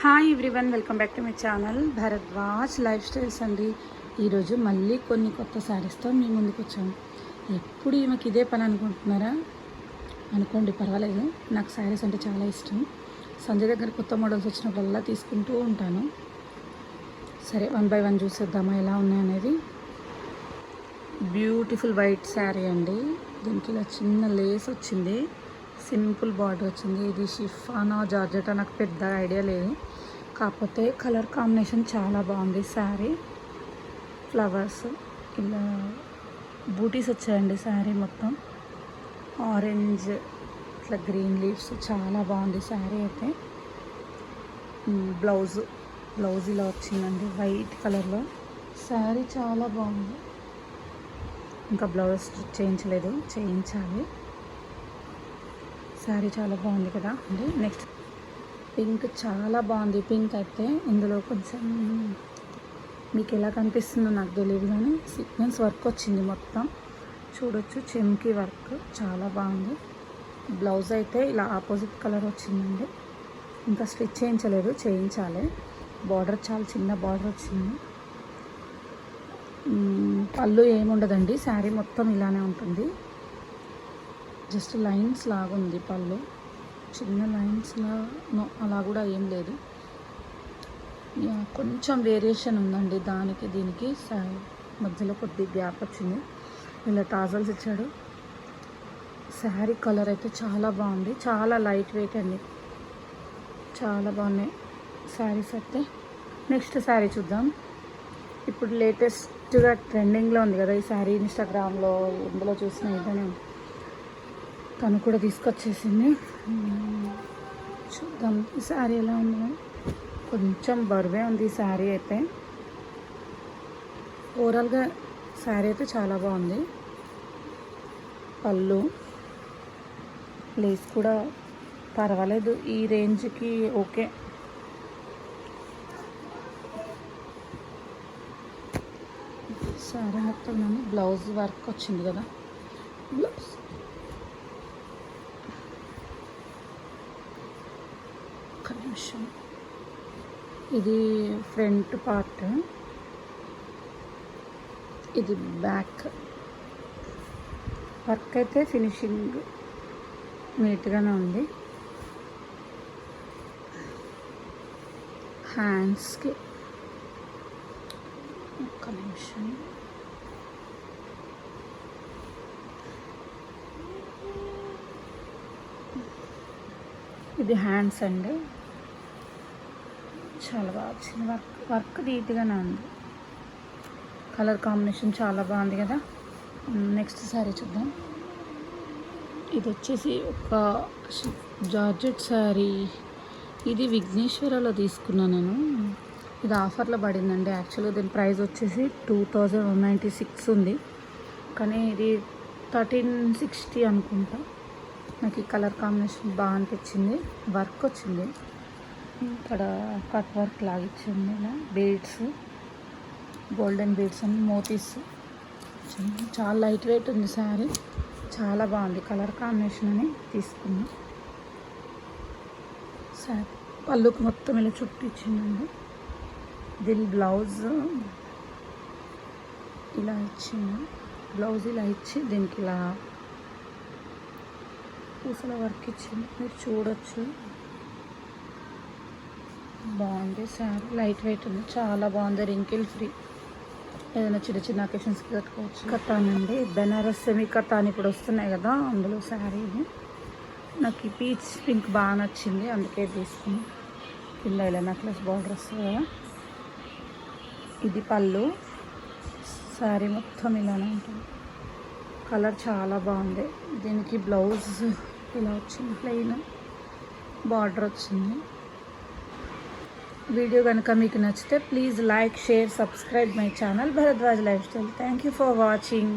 Hi everyone welcome back to my channel Bharadwaj life styles అండి ఈరోజు మళ్ళీ కొన్ని కొత్త శారీస్తో మీ ముందుకు వచ్చాము. ఎప్పుడు ఈమెకి ఇదే పని అనుకుంటున్నారా? అనుకోండి పర్వాలేదు. నాకు శారీస్ అంటే చాలా ఇష్టం. సంజయ్ దగ్గర కొత్త మోడల్స్ వచ్చినప్పుడల్లా తీసుకుంటూ ఉంటాను. సరే వన్ బై వన్ చూసేద్దామా ఎలా ఉన్నాయనేది బ్యూటిఫుల్ వైట్ శారీ అండి. దీనికి ఇలా చిన్న లేస్ వచ్చింది. సింపుల్ బార్డర్ వచ్చింది. ఇది షిఫానా జార్జెట్ నాకు పెద్ద ఐడియా లేదు. కాకపోతే కలర్ కాంబినేషన్ చాలా బాగుంది. శారీ ఫ్లవర్స్ ఇలా బూటీస్ వచ్చాయండి శారీ మొత్తం. ఆరెంజ్ ఇట్లా గ్రీన్ లీవ్స్ చాలా బాగుంది శారీ అయితే. బ్లౌజ్ బ్లౌజ్ ఇలా వచ్చిందండి వైట్ కలర్లో. శారీ చాలా బాగుంది. ఇంకా బ్లౌజ్ చేయించలేదు చేయించాలి. శారీ చాలా బాగుంది కదా. అండి నెక్స్ట్ పింక్ చాలా బాగుంది. పింక్ అయితే ఇందులో కొంచెం మీకు ఎలా కనిపిస్తుందో నాకు తెలియదు కానీ సీక్వెన్స్ వర్క్ వచ్చింది మొత్తం. చూడొచ్చు చెమ్కి వర్క్ చాలా బాగుంది. బ్లౌజ్ అయితే ఇలా ఆపోజిట్ కలర్ వచ్చిందండి. ఇంకా స్టిచ్ చేయించలేదు చేయించాలి. బార్డర్ చాలా చిన్న బార్డర్ వచ్చింది. పళ్ళు ఏముండదండి. శారీ మొత్తం ఇలానే ఉంటుంది. జస్ట్ లైన్స్ లాగా ఉంది పళ్ళు. చిన్న లైన్స్ అలా కూడా ఏం లేదు. కొంచెం వేరియేషన్ ఉందండి దానికి దీనికి. మధ్యలో కొద్ది గ్యాప్ వచ్చింది. ఇలా టాజల్స్ ఇచ్చాడు. శారీ కలర్ అయితే చాలా బాగుంది. చాలా లైట్ వెయిట్ అండి. చాలా బాగున్నాయి శారీస్ అయితే. నెక్స్ట్ శారీ చూద్దాం. ఇప్పుడు లేటెస్ట్గా ట్రెండింగ్లో ఉంది కదా ఈ శారీ ఇన్స్టాగ్రామ్లో ఇందులో చూసిన ఇదనే తను కూడా తీసుకొచ్చేసింది. చూద్దాం. ఈ శారీ ఎలా ఉందో. కొంచెం బరువే ఉంది ఈ శారీ అయితే. ఓవరాల్గా శారీ అయితే చాలా బాగుంది. పళ్ళు లేస్ కూడా పర్వాలేదు. ఈ రేంజ్కి ఓకే. శారీ మొత్తం బ్లౌజ్ వర్క్ వచ్చింది కదా. బ్లౌజ్ ఒక్క నిమిషం. ఇది ఫ్రంట్ పార్ట్. ఇది బ్యాక్. వర్క్ అయితే ఫినిషింగ్ నీట్గానే ఉంది. హ్యాండ్స్కి ఒక్క నిమిషం. ఇది హ్యాండ్స్ అండి. చాలా బాగా వచ్చింది. వర్క్ వర్క్ నీట్గానే ఉంది. కలర్ కాంబినేషన్ చాలా బాగుంది కదా. నెక్స్ట్ శారీ చూద్దాం. ఇది వచ్చేసి ఒక జార్జెట్ శారీ ఇది విఘ్నేశ్వరలో తీసుకున్నాను నేను. ఇది ఆఫర్లో పడిందండి. యాక్చువల్గా దీని ప్రైస్ వచ్చేసి two thousand one ninety six ఉంది. కానీ ఇది థర్టీన్ సిక్స్టీ అనుకుంటా. నాకు ఈ కలర్ కాంబినేషన్ బాగా అనిపించింది. వర్క్ వచ్చింది. ఇక్కడ కట్ వర్క్ లాగిచ్చింది ఇలా బీడ్స్ గోల్డెన్ బీడ్స్ అండ్ మోతీస్ చాలా లైట్ వెయిట్ ఉంది శారీ. చాలా బాగుంది. కలర్ కాంబినేషన్ అని తీసుకున్నాం. శారీ పళ్ళుకి మొత్తం ఇలా చుట్టూ ఇచ్చిందండి. దీని బ్లౌజ్ ఇలా ఇచ్చింది. బ్లౌజ్ ఇలా ఇచ్చి దీనికి ఇలా పూసల వర్క్ ఇచ్చింది. మీరు చూడొచ్చు. బాగుంది శారీ లైట్ వెయిట్ ఉంది. చాలా బాగుంది. రింకిల్ ఫ్రీ ఏదైనా చిన్న చిన్న అకేషన్స్కి కట్టుకోవచ్చు. కట్టాన్ బెనారస్ సెమీ కట్టాన్ ఇప్పుడు వస్తున్నాయి కదా అందులో శారీ నాకు ఈ పీచ్ పింక్ బాగా నచ్చింది. అందుకే తీసుకుని కింద ఇలా నెక్లెస్ బార్డర్ వస్తుంది కదా. ఇది పళ్ళు. శారీ మొత్తం ఇలానే ఉంటుంది. కలర్ చాలా బాగుంది. దీనికి బ్లౌజ్ ఇలా వచ్చింది. ప్లెయిన్ బార్డర్ వచ్చింది. వీడియో కనుక మీకు నచ్చితే please like share subscribe my channel Bharadwaj life style thank you for watching